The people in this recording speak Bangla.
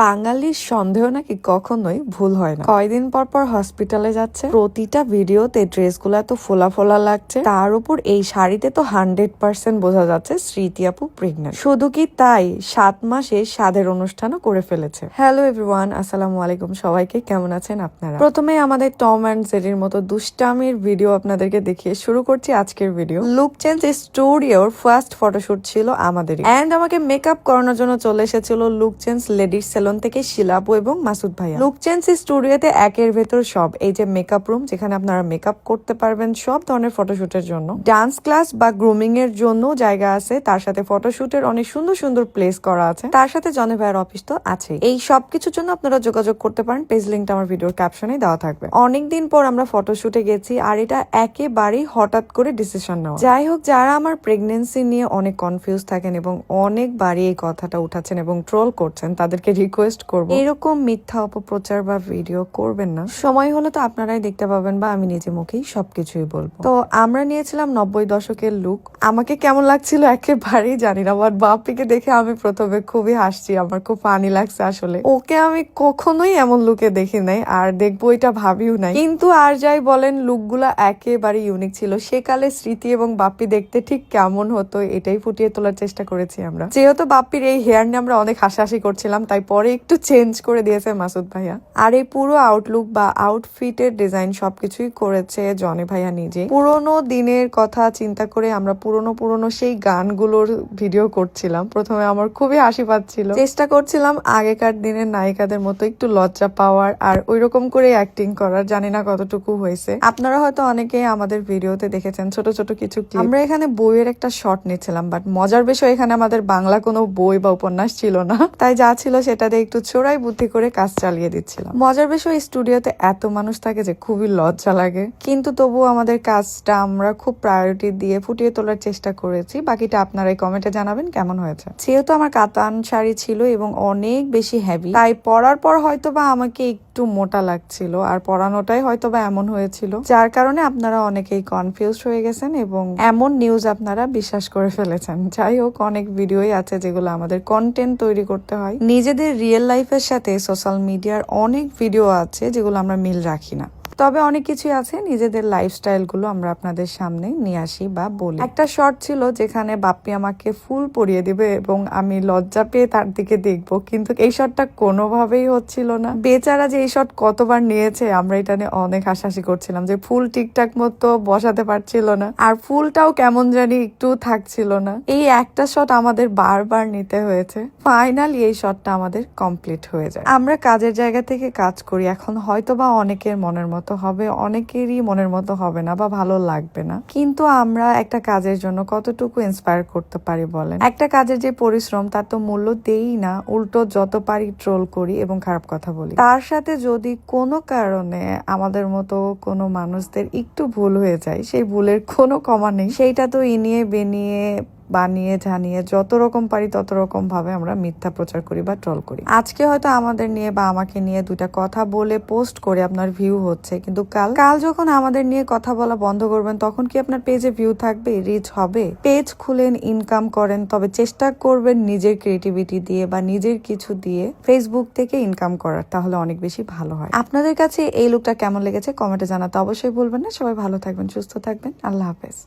বাঙালির সন্দেহ নাকি কখনোই ভুল হয় না। কয়দিন পর পর হসপিটালে যাচ্ছে। প্রতিটা ভিডিওতে ড্রেসগুলো এত ফোলা ফোলা লাগছে। তার উপর এই শাড়িতে তো হান্ড্রেড পার্সেন্ট বোঝা যাচ্ছে স্মৃতি আপু প্রেগনেন্ট শুধু কি তাই? সাত মাসে স্বাদের অনুষ্ঠানও করে ফেলেছে। হ্যালো এভরিওয়ান আসসালামু আলাইকুম সবাইকে। কেমন আছেন আপনারা? প্রথমে আমাদের টম অ্যান্ড জেরির মতো দুষ্টামির ভিডিও আপনাদেরকে দেখিয়ে শুরু করছি আজকের ভিডিও লুক চেঞ্জ স্টুডিওর ফার্স্ট ফটোশুট ছিল আমাদের অ্যান্ড আমাকে মেকআপ করানোর জন্য চলে এসেছিল লুক চেঞ্জ লেডিস সেলন থেকে শিলাপু এবং মাসুদ ভাইয়া। লুক চেঞ্জ স্টুডিওতে একের ভেতর সব, এই যে মেকআপ রুম যেখানে আপনারা মেকআপ করতে পারবেন, সব ধরনের ফটোশুটের জন্য। ডান্স ক্লাস বা গ্রুমিং এর জন্য জায়গা আছে, তার সাথে ফটোশুটের অনেক সুন্দর সুন্দর প্লেস করা আছে। তার সাথে জনে ভাইয়ের অফিস তো আছে এই সব কিছুর জন্য আপনারা যোগাযোগ করতে পারেন পেজ লিঙ্কটা আমার ভিডিওর ক্যাপশনে দেওয়া থাকবে। অনেকদিন পর আমরা ফটোশুটে গেছি, আর এটা একেবারেই হঠাৎ করে ডিসিশন নেওয়া। যাই হোক, যারা আমার প্রেগনেন্সি নিয়ে অনেক কনফিউজ থাকেন এবং অনেকবারই এই কথাটা উঠাচ্ছেন এবং ট্রোল করছেন, তাদেরকে রিকোয়েস্ট করব। এরকম মিথ্যা অপপ্রচার বা ভিডিও করবেন না। সময় হলে তো আপনারাই দেখতে পাবেন বা আমি নিজে মুখেই সবকিছুই বলব। তো আমরা নিয়েছিলাম নব্বই দশকের লুক আমাকে কেমন লাগছিল একেবারেই জানি না আমার বাপিকে দেখে আমি প্রথমে খুবই হাসছি। আমার খুব ফানি লাগছে আসলে। ওকে আমি কখনোই এমন লুকে দেখি নাই, আর দেখব এটা ভাবিও নাই। কিন্তু আর যাই বলেন লুকগুলা একেবারে ইউনিক ছিল। সেকালে স্মৃতি এবং বাপ্পি দেখতে ঠিক কেমন হতো, এটাই ফুটিয়ে তোলার চেষ্টা করেছি আমরা। যেহেতু বাপ্পির এই হেয়ার নিয়ে আমরা অনেক হাসাহাসি করছিলাম, তাই পরে একটু চেঞ্জ করে দিয়েছে মাসুদ ভাইয়া। আর এই পুরো আউটলুক বা আউটফিটের ডিজাইন সবকিছুই করেছে জনে ভাইয়া নিজে পুরোনো দিনের কথা চিন্তা করে আমরা পুরোনো পুরোনো সেই গানগুলোর ভিডিও করছিলাম। প্রথমে আমার খুবই হাসি পাচ্ছিল। চেষ্টা করছিলাম আগেকার দিনের নায়িকাদের মতো একটু লজ্জা পাওয়ার আর ওই রকম করে অ্যাক্টিং করার, জানি না কতটুকু হয়েছে। আপনারা হয়তো অনেকেই আমাদের ভিডিওতে দেখেছেন ছোট ছোট কিছু। আমরা এখানে বইয়ের একটা শট নিচ্ছিলাম বাট মজার বিষয় এখানে আমাদের বাংলা কোনো বই বা উপন্যাস ছিল না। তাই যা ছিল সেটাতে একটু চোরাই বুদ্ধি করে কাজ চালিয়ে দিচ্ছিলাম। মজার বিষয় স্টুডিওতে এত মানুষ থাকে যে খুবই লজ্জা লাগে। কিন্তু তবুও আমাদের কাজটা আমরা খুব প্রায়োরিটি দিয়ে ফুটিয়ে তোলার চেষ্টা করেছি। বাকিটা আপনারা এই কমেন্টে জানাবেন কেমন হয়েছে। যেহেতু আমার কাতান শাড়ি ছিল এবং অনেক বেশি হেভি তাই পরার পর হয়তো বা আমাকে একটু মোটা লাগছিল। আর পরানোটাই হয়তো বা এমন হয়েছিল, যার কারণে আপনারা অনেকেই কনফিউজ হয়ে গেছেন এবং এমন নিউজ আপনারা বিশ্বাস করে ফেলেছেন। যাই হোক, অনেক ভিডিওই আছে যেগুলো আমাদের কন্টেন্ট তৈরি করতে হয়। নিজেদের রিয়েল লাইফের সাথে সোশ্যাল মিডিয়ার অনেক ভিডিও আছে যেগুলো আমরা মিল রাখি না। তবে অনেক কিছুই আছে, নিজেদের লাইফস্টাইলগুলো আমরা আপনাদের সামনে নিয়ে আসি বা বলি। একটা শর্ট ছিল যেখানে বাপ্পি আমাকে ফুল পরিয়ে দিবে এবং আমি লজ্জা পেয়ে তার দিকে দেখব, কিন্তু এই শটটা কোনোভাবেই হচ্ছিল না। বেচারা যে এই শট কতবার নিয়েছে, আমরা এটা নিয়ে অনেক হাসাহাসি করছিলাম যে ফুল ঠিকঠাক মতো বসাতে পারছিল না। আর ফুলটাও কেমন জানি একটু থাকছিল না। এই একটা শট আমাদের বারবার নিতে হয়েছে। ফাইনালি এই শটটা আমাদের কমপ্লিট হয়ে যায়। আমরা কাজের জায়গা থেকে কাজ করি, এখন হয়তো বা অনেকের মনের মতো হবে, অনেকেরই মনের মতো হবে না বা ভালো লাগবে না। কিন্তু আমরা একটা কাজের জন্য কতটুকু ইন্সপায়ার করতে পারি বলেন? একটা কাজের যে পরিশ্রম, তার তো মূল্য দেই না। উল্টো যত পারি ট্রোল করি এবং খারাপ কথা বলি। তার সাথে যদি কোনো কারণে আমাদের মতো কোনো মানুষদের একটু ভুল হয়ে যায়, সেই ভুলের কোনো কমা নেই। সেইটা তো ইনিয়ে বেনিয়ে বানিয়ে জানিয়ে যত রকম পারি তত রকম ভাবে আমরা মিথ্যা প্রচার করি বা ট্রল করি। আজকে হয়তো আমাদের নিয়ে বা আমাকে নিয়ে দুটা কথা বলে পোস্ট করে আপনার ভিউ হচ্ছে, কিন্তু কাল কাল যখন আমাদের নিয়ে কথা বলা বন্ধ করবেন, তখন কি আপনার পেজে ভিউ থাকবে? রিচ হবে? পেজ খুলেন ইনকাম করেন, তবে চেষ্টা করবেন নিজের ক্রিয়েটিভিটি দিয়ে বা নিজের কিছু দিয়ে ফেসবুক থেকে ইনকাম করার, তাহলে অনেক বেশি ভালো হয়। আপনাদের কাছে এই লুকটা কেমন লেগেছে? কমেন্টে জানাতে অবশ্যই বলবেন না। সবাই ভালো থাকবেন, সুস্থ থাকবেন। আল্লাহ হাফেজ।